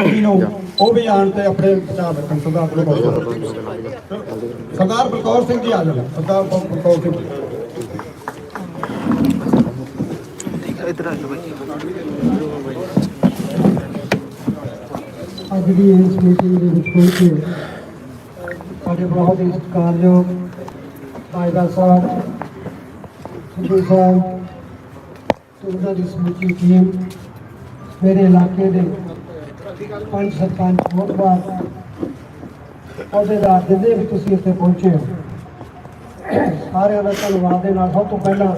ਜੀ ਨੂੰ ਉਹ ਵੀ ਆਣ ਤੇ ਆਪਣੇ ਵਿਚਾਰ ਰੱਖਣ ਸਰਦਾਰ ਬਲਕੌਰ ਸਿੰਘ ਸਰਦਾਰ ਬਲਕੌਰ ਸਿੰਘ ਜੀ ਆ ਸਰਦਾਰ ਬਲਕੌਰ ਸਿੰਘ ਅੱਜ ਦੀ ਇਸ ਮੀਟਿੰਗ ਦੇ ਵਿੱਚ ਪਹੁੰਚੇ ਸਾਡੇ ਬਹੁਤ ਹੀ ਸਤਿਕਾਰਯੋਗ ਬਾਈਦਾ ਸਾਹਿਬ ਸਿੱਧੂ ਸਾਹਿਬ ਤੇ ਉਹਨਾਂ ਦੀ ਸਮੁੱਚੀ ਟੀਮ ਮੇਰੇ ਇਲਾਕੇ ਦੇ ਪੰਜ ਸਰਪੰਚ ਬਹੁਤ ਵਾਰ ਅਹੁਦੇਦਾਰ ਜਿੰਨੇ ਵੀ ਤੁਸੀਂ ਇੱਥੇ ਪਹੁੰਚੇ ਹੋ, ਸਾਰਿਆਂ ਦਾ ਧੰਨਵਾਦ ਦੇ ਨਾਲ ਸਭ ਤੋਂ ਪਹਿਲਾਂ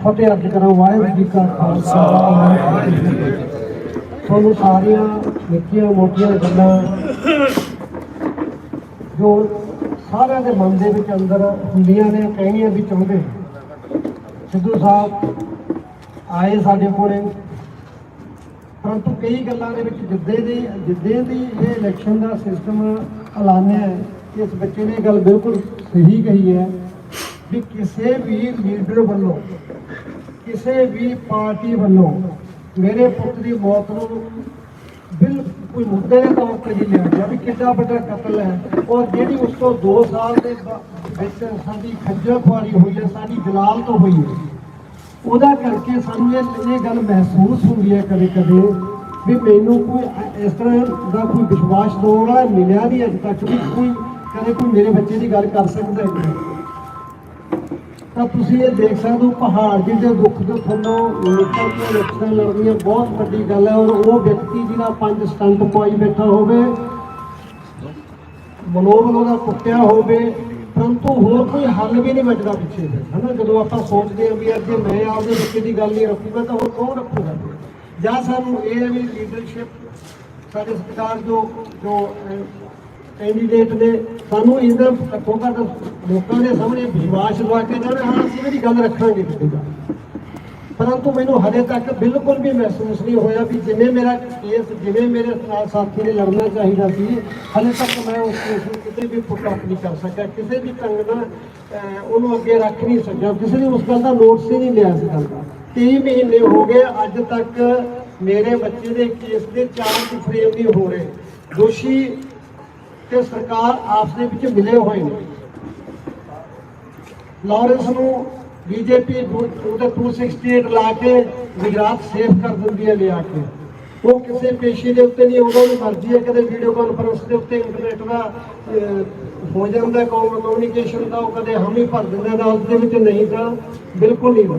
ਫਤਿਹ ਅਰਜ ਕਰਾਂ, ਵਾਹਿਗੁਰੂ ਜੀ ਕਾ ਖਾਲਸਾ। ਵਾਹਿਗੁਰੂ ਜੀ ਕੀ ਫਤਿਹ ਤੁਹਾਨੂੰ ਸਾਰੀਆਂ ਨਿੱਕੀਆਂ ਮੋਟੀਆਂ ਗੱਲਾਂ ਜੋ ਸਾਰਿਆਂ ਦੇ ਮਨ ਦੇ ਵਿੱਚ ਅੰਦਰ ਹੁੰਦੀਆਂ ਨੇ, ਕਹਿਣੀਆਂ ਵੀ ਚਾਹੁੰਦੇ ਸਿੱਧੂ ਸਾਹਿਬ ਆਏ ਸਾਡੇ ਕੋਲੇ। ਪਰੰਤੂ ਕਈ ਗੱਲਾਂ ਦੇ ਵਿੱਚ ਜਿੱਦੇ ਦੀ ਜਿੱਦੇ ਦੀ ਇਹ ਇਲੈਕਸ਼ਨ ਦਾ ਸਿਸਟਮ ਐਲਾਨਿਆ ਹੈ, ਇਸ ਬੱਚੇ ਨੇ ਇਹ ਗੱਲ ਬਿਲਕੁਲ ਸਹੀ ਕਹੀ ਹੈ ਕਿ ਕਿਸੇ ਵੀ ਲੀਡਰ ਵੱਲੋਂ, ਕਿਸੇ ਵੀ ਪਾਰਟੀ ਵੱਲੋਂ ਮੇਰੇ ਪੁੱਤ ਦੀ ਮੌਤ ਨੂੰ ਬਿਲਕੁਲ ਮੁੱਦੇ ਦੇ ਤੌਰ ਤੇ ਹੀ ਲਿਆ ਗਿਆ ਵੀ ਕਿੰਨਾ ਵੱਡਾ ਕਤਲ ਹੈ ਔਰ ਜਿਹੜੀ ਉਸ ਤੋਂ 2 ਸਾਲ ਦੇ ਵਿੱਚ ਸਾਡੀ ਖੱਜਲ ਖੁਆਰੀ ਹੋਈ ਹੈ, ਸਾਡੀ ਜਲਾਲ ਤੋਂ ਹੋਈ ਹੈ। ਉਹਦਾ ਕਰਕੇ ਸਾਨੂੰ ਇਹ ਇਹ ਗੱਲ ਮਹਿਸੂਸ ਹੁੰਦੀ ਹੈ ਕਦੇ ਕਦੇ ਵੀ ਮੈਨੂੰ ਕੋਈ ਇਸ ਤਰ੍ਹਾਂ ਦਾ ਕੋਈ ਵਿਸ਼ਵਾਸ ਦਿਵਾਉਣ ਵਾਲਾ ਮਿਲਿਆ ਨਹੀਂ ਅਜੇ ਤੱਕ ਵੀ ਕੋਈ ਕਦੇ ਕੋਈ ਮੇਰੇ ਬੱਚੇ ਦੀ ਗੱਲ ਕਰ ਸਕਦਾ ਹੈ। ਤਾਂ ਤੁਸੀਂ ਇਹ ਦੇਖ ਸਕਦੇ ਹੋ, ਪਹਾੜ ਜਿਹਦੇ ਦੁੱਖ ਦੇ ਥੱਲੋਂ ਨਿਕਲ ਕੇ ਇਲੈਕਸ਼ਨ ਲੜਨੀਆਂ ਬਹੁਤ ਵੱਡੀ ਗੱਲ ਹੈ ਔਰ ਉਹ ਵਿਅਕਤੀ ਜਿਹਦਾ ਪੰਜ ਸਟੰਟ ਪਾਈ ਬੈਠਾ ਹੋਵੇ, ਮਨੋਬਲ ਉਹਦਾ ਟੁੱਟਿਆ ਹੋਵੇ ਪਰੰਤੂ ਹੋਰ ਕੋਈ ਹੱਲ ਵੀ ਨਹੀਂ ਬਚਦਾ ਪਿੱਛੇ ਦੇ ਹਨਾ ਜਦੋਂ ਆਪਾਂ ਸੋਚਦੇ ਹਾਂ ਵੀ ਅੱਜ ਜੇ ਮੈਂ ਆਪਦੇ ਬੱਚੇ ਦੀ ਗੱਲ ਨਹੀਂ ਰੱਖੂਗਾ, ਤਾਂ ਹੋਰ ਕੌਣ ਰੱਖੂਗਾ? ਜਾਂ ਸਾਨੂੰ ਇਹ ਹੈ ਵੀ ਲੀਡਰਸ਼ਿਪ ਸਾਡੇ ਸਰਕਾਰ ਜੋ ਜੋ ਕੈਂਡੀਡੇਟ ਨੇ ਸਾਨੂੰ ਇਹਨਾਂ ਘੱਟੋ ਘੱਟ ਲੋਕਾਂ ਦੇ ਸਾਹਮਣੇ ਵਿਸ਼ਵਾਸ ਦਵਾ ਕੇ ਜਾਣਾ ਹਾਂ, ਅਸੀਂ ਇਹਦੀ ਗੱਲ ਰੱਖਾਂਗੇ ਕਿਸੇ ਪਰੰਤੂ ਮੈਨੂੰ ਹਜੇ ਤੱਕ ਬਿਲਕੁਲ ਵੀ ਮਹਿਸੂਸ ਨਹੀਂ ਹੋਇਆ ਵੀ ਜਿਵੇਂ ਮੇਰਾ ਕੇਸ ਜਿਵੇਂ ਮੇਰੇ ਨਾਲ ਸਾਥੀ ਨੇ ਲੜਨਾ ਚਾਹੀਦਾ ਸੀ ਹਲੇ ਤੱਕ ਮੈਂ ਉਸ ਕੇਸ ਨੂੰ ਕਿਤੇ ਵੀ ਪੁੱਟ ਅਪ ਨਹੀਂ ਕਰ ਸਕਿਆ। ਕਿਸੇ ਵੀ ਢੰਗ ਨਾਲ ਉਹਨੂੰ ਅੱਗੇ ਰੱਖ ਨਹੀਂ ਸਕਿਆ। ਕਿਸੇ ਨੇ ਉਸ ਗੱਲ ਦਾ ਨੋਟਿਸ ਹੀ ਨਹੀਂ ਲਿਆ ਇਸ ਗੱਲ ਦਾ। 30 ਮਹੀਨੇ ਹੋ ਗਏ, ਅੱਜ ਤੱਕ ਮੇਰੇ ਬੱਚੇ ਦੇ ਕੇਸ ਦੇ ਚਾਰ ਫਰੇਮ ਨਹੀਂ ਹੋ ਰਹੇ। ਦੋਸ਼ੀ ਤੇ ਸਰਕਾਰ ਆਪਸ ਦੇ ਵਿੱਚ ਮਿਲੇ ਹੋਏ ਨੇ। ਲਾਰੈਂਸ ਨੂੰ ਬੀਜੇਪੀ ਉਹਦਾ 268 ਲਾ ਕੇ ਗੁਜਰਾਤ ਸੇਫ ਕਰ ਦਿੰਦੀ ਹੈ ਲਿਆ ਕੇ ਉਹ ਕਿਸੇ ਪੇਸ਼ੀ ਦੇ ਉੱਤੇ ਨਹੀਂ ਉਹਨਾਂ ਨੂੰ ਮਰਜ਼ੀ ਹੈ ਕਦੇ ਵੀਡੀਓ ਕਾਨਫਰੰਸ ਦੇ ਉੱਤੇ ਇੰਟਰਨੈਟ ਦਾ ਹੋ ਜਾਂਦਾ ਕਮਿਊਨੀਕੇਸ਼ਨ ਦਾ ਉਹ ਕਦੇ ਹਮ ਹੀ ਭਰ ਦਿੰਦਾ ਨਾਲ ਦੇ ਵਿੱਚ ਨਹੀਂ ਤਾਂ ਬਿਲਕੁਲ ਨਹੀਂ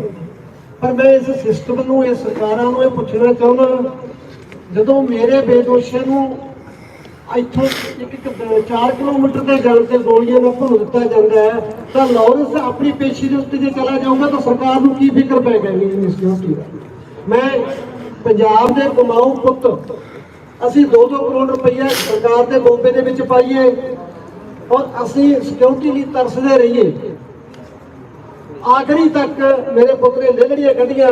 ਪਰ ਮੈਂ ਇਸ ਸਿਸਟਮ ਨੂੰ ਇਹ ਸਰਕਾਰਾਂ ਨੂੰ ਇਹ ਪੁੱਛਣਾ ਚਾਹੁੰਦਾ ਜਦੋਂ ਮੇਰੇ ਬੇਦੋਸ਼ੇ ਨੂੰ ਇੱਥੋਂ ਇੱਕ ਇੱਕ 4 ਕਿਲੋਮੀਟਰ ਦੇ ਗੱਲ ਤੇ ਗੋਲੀਆਂ ਨਾਲ ਭੁੰਨ ਦਿੱਤਾ ਜਾਂਦਾ ਹੈ। ਤਾਂ ਲਾਰੈਂਸ ਆਪਣੀ ਪੇਸ਼ੀ ਦੇ ਉੱਤੇ ਜੇ ਚਲਾ ਜਾਊਗਾ ਤਾਂ ਸਰਕਾਰ ਨੂੰ ਕੀ ਫਿਕਰ ਪੈ ਗਈ ਇੰਨੀ ਦਾ? ਮੈਂ ਪੰਜਾਬ ਦੇ ਕਮਾਊ ਪੁੱਤ, ਅਸੀਂ 2-2 ਕਰੋੜ ਰੁਪਈਆ ਸਰਕਾਰ ਦੇ ਮੋਬੇ ਦੇ ਵਿੱਚ ਪਾਈਏ ਔਰ ਅਸੀਂ ਸਿਕਿਉਰਿਟੀ ਲਈ ਤਰਸਦੇ ਰਹੀਏ। ਆਖਰੀ ਤੱਕ ਮੇਰੇ ਪੁੱਤ ਨੇ ਲੜੀਆਂ ਕੱਢੀਆਂ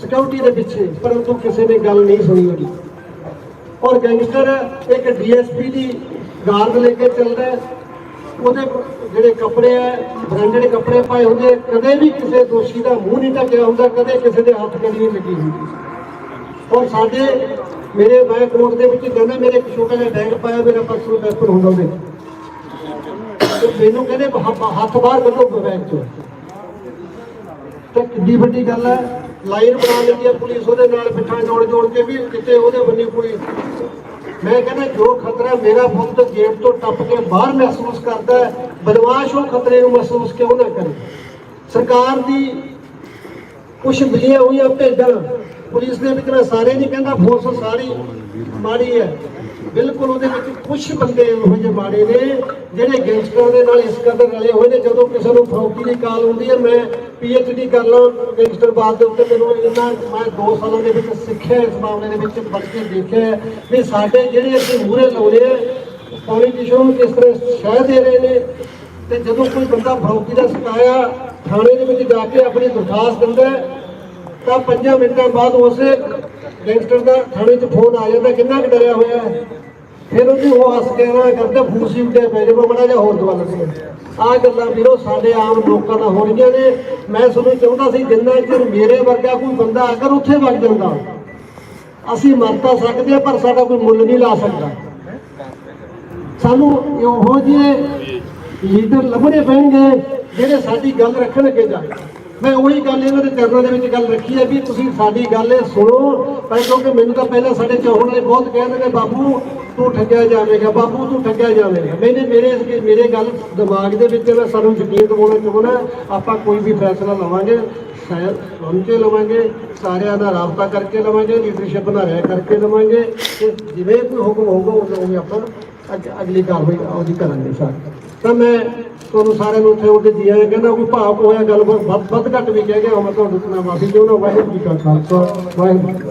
ਸਿਕਿਉਰਿਟੀ ਦੇ ਪਿੱਛੇ, ਪਰੰਤੂ ਕਿਸੇ ਨੇ ਗੱਲ ਨਹੀਂ ਸੁਣੀ ਉਹਦੀ। ਔਰ ਗੈਂਗਸਟਰ ਇੱਕ ਡੀਐਸਪੀ ਦੀ ਗਾਰਡ ਲੈ ਕੇ ਚੱਲਦਾ ਉਹਦੇ ਜਿਹੜੇ ਕੱਪੜੇ ਆ ਬ੍ਰਾਂਡਡ ਕੱਪੜੇ ਪਾਏ ਹੁੰਦੇ, ਕਦੇ ਵੀ ਕਿਸੇ ਦੋਸ਼ੀ ਦਾ ਮੂੰਹ ਨਹੀਂ ਢੱਕਿਆ ਹੁੰਦਾ, ਕਦੇ ਕਿਸੇ ਦੇ ਹੱਥ ਕਦੀ ਨਹੀਂ ਲੱਗੀ ਹੁੰਦੀ। ਔਰ ਸਾਡੇ, ਮੇਰੇ ਮੈਂ ਕੋਰਟ ਦੇ ਵਿੱਚ ਕਹਿੰਦਾ, ਮੇਰੇ ਇੱਕ ਛੋਟਾ ਜਿਹਾ ਟੈਗ ਪਾਇਆ, ਮੇਰਾ ਪਰਸਨਲ ਪੈਪਰ ਹੁੰਦਾ ਉਹਦੇ। ਤੇ ਮੈਨੂੰ ਕਹਿੰਦੇ ਹੱਥ ਬਾਹਰ ਕੱਢੋ, ਬੈਗ ਚੋਂ। ਤੇ ਕਿੰਨੀ ਵੱਡੀ ਗੱਲ ਹੈ ਲਾਈਨ ਬਣਾ ਲਈ ਹੈ ਪੁਲਿਸ, ਉਹਦੇ ਨਾਲ ਪਿੱਠਾਂ ਜੋੜ ਜੋੜ ਕੇ ਵੀ ਕਿਤੇ ਉਹਦੇ ਬੰਨੀ ਕੋਈ। ਮੈਂ ਕਹਿੰਦਾ ਜੋ ਖਤਰਾ ਮੇਰਾ ਪੁੱਤ ਜੇਬ ਤੋਂ ਟੱਪ ਕੇ ਬਾਹਰ ਮਹਿਸੂਸ ਕਰਦਾ ਹੈ, ਬਦਮਾਸ਼ ਉਹ ਖਤਰੇ ਨੂੰ ਮਹਿਸੂਸ ਕਿਉਂ ਨਾ ਕਰੇ? ਸਰਕਾਰ ਦੀ ਕੁਝ ਮਿਲੀਆਂ ਹੋਈਆਂ ਭੇਡਾਂ, ਪੁਲਿਸ ਦੇ ਵਿੱਚ ਮੈਂ ਸਾਰੇ ਨਹੀਂ ਕਹਿੰਦਾ ਫੋਰਸ ਸਾਰੀ ਮਾੜੀ ਹੈ। ਬਿਲਕੁਲ ਉਹਦੇ ਵਿੱਚ ਕੁਝ ਬੰਦੇ ਇਹੋ ਜਿਹੇ ਮਾੜੇ ਨੇ, ਜਿਹੜੇ ਗੈਂਗਸਟਰਾਂ ਦੇ ਨਾਲ ਇਸ ਕਦਰ ਰਲੇ ਹੋਏ ਨੇ। ਜਦੋਂ ਕਿਸੇ ਨੂੰ ਫਰੌਤੀ ਦੀ ਕਾਲ ਹੁੰਦੀ ਹੈ, ਮੈਂ ਡੀ ਕਰ ਲਓ ਗੈਂਗਸਟਰ ਗੈਂਗਸਟਰਵਾਦ ਦੇ ਉੱਤੇ ਮੈਨੂੰ ਇੰਨਾ ਮੈਂ 2 ਸਾਲਾਂ ਦੇ ਵਿੱਚ ਸਿੱਖਿਆ, ਇਸ ਮਾਮਲੇ ਦੇ ਵਿੱਚ ਪੜ੍ਹ ਕੇ ਦੇਖਿਆ ਵੀ ਸਾਡੇ ਜਿਹੜੇ ਅਸੀਂ ਮੂਹਰੇ ਲਾਉਣੇ ਆ ਪੋਲੀਟੀਸ਼ੀਅਨ ਨੂੰ ਕਿਸ ਤਰ੍ਹਾਂ ਸ਼ਹਿ ਦੇ ਰਹੇ ਨੇ ਤੇ ਜਦੋਂ ਕੋਈ ਬੰਦਾ ਫਰੌਤੀ ਦਾ ਸ਼ਿਕਾਇਆ ਥਾਣੇ ਦੇ ਵਿੱਚ ਜਾ ਕੇ ਆਪਣੀ ਦਰਖਾਸਤ ਦਿੰਦਾ ਤਾਂ 5 ਮਿੰਟਾਂ ਬਾਅਦ ਉਸੇ ਗੈਂਗਸਟਰ ਦਾ ਥਾਣੇ 'ਚ ਫੋਨ ਆ ਜਾਂਦਾ, ਕਿੰਨਾ ਕੁ ਡਰਿਆ ਹੋਇਆ ਹੈ? ਫਿਰ ਉਹਨੂੰ ਉਹ ਹੱਸ ਕੇ ਨਾ ਕਰਦੇ, ਫੂਸੀ ਉੱਤੇ ਪੈ ਜਾਵੇ ਬੜਾ ਜਿਹਾ ਹੋਰ ਦਵਾ ਲੱਗੇ ਆ ਗੱਲਾਂ ਵੀਰੋ ਸਾਡੇ ਆਮ ਲੋਕਾਂ ਦਾ ਹੋ ਨੇ। ਮੈਂ ਤੁਹਾਨੂੰ ਚਾਹੁੰਦਾ ਸੀ ਜਿੰਨਾ ਚਿਰ ਮੇਰੇ ਵਰਗਾ ਕੋਈ ਬੰਦਾ ਅਗਰ ਉੱਥੇ ਵਗ ਜਾਂਦਾ, ਅਸੀਂ ਮਰ ਤਾਂ ਸਕਦੇ ਹਾਂ, ਪਰ ਸਾਡਾ ਕੋਈ ਮੁੱਲ ਨਹੀਂ ਲਾ ਸਕਦਾ। ਸਾਨੂੰ ਇਹੋ ਜਿਹੇ ਲੀਡਰ ਲੱਭਣੇ ਪੈਣਗੇ ਜਿਹੜੇ ਸਾਡੀ ਗੱਲ ਰੱਖਣ ਅੱਗੇ ਜਾ ਮੈਂ ਉਹੀ ਗੱਲ ਇਹਨਾਂ ਦੇ ਚਰਨਾਂ ਦੇ ਵਿੱਚ ਗੱਲ ਰੱਖੀ ਹੈ ਵੀ ਤੁਸੀਂ ਸਾਡੀ ਗੱਲ ਇਹ ਸੁਣੋ। ਪਰ ਕਿਉਂਕਿ ਮੈਨੂੰ ਤਾਂ ਪਹਿਲਾਂ ਸਾਡੇ ਚਾਹਣ ਵਾਲੇ ਬਹੁਤ ਕਹਿੰਦੇ ਨੇ, ਬਾਪੂ, ਤੂੰ ਠੱਗਿਆ ਜਾਵੇਂਗਾ ਬਾਬੂ ਤੂੰ ਠੱਗਿਆ ਜਾਵੇਂਗਾ। ਮੈਨੇ ਮੇਰੇ ਮੇਰੇ ਗੱਲ ਦਿਮਾਗ ਦੇ ਵਿੱਚ ਮੈਂ ਸਾਨੂੰ ਯਕੀਨ ਦਿਵਾਉਣਾ ਚਾਹੁੰਦਾ ਆਪਾਂ ਕੋਈ ਵੀ ਫੈਸਲਾ ਲਵਾਂਗੇ, ਸ਼ਾਇਦ ਸੁਣ ਕੇ ਲਵਾਂਗੇ, ਸਾਰਿਆਂ ਦਾ ਰਾਬਤਾ ਕਰਕੇ ਲਵਾਂਗੇ ਲੀਡਰਸ਼ਿਪ ਨਾਲ ਰਹਿ ਕਰਕੇ ਲਵਾਂਗੇ। ਤੇ ਜਿਵੇਂ ਕੋਈ ਹੁਕਮ ਹੋਊਗਾ ਉਦੋਂ ਉਵੇਂ ਆਪਾਂ ਅੱਜ ਅਗਲੀ ਕਾਰਵਾਈ ਉਹਦੀ ਕਰਾਂਗੇ ਸਰ। ਤਾਂ ਮੈਂ ਤੁਹਾਨੂੰ ਸਾਰਿਆਂ ਨੂੰ ਉੱਥੇ ਉਹਦੇ ਜੀ ਕਹਿੰਦਾ ਕੋਈ ਭਾਵ ਹੋਇਆ ਗੱਲ ਵੱਧ ਵੱਧ ਘੱਟ ਵੀ ਕਹਿ ਗਿਆ ਮੈਂ ਤੁਹਾਡੇ ਤੋਂ ਮਾਫੀ ਚਾਹੁੰਦਾ। ਵਾਹਿਗੁਰੂ ਜੀ ਕਾ ਖਾਲਸਾ, ਵਾਹਿਗੁਰੂ ਜੀ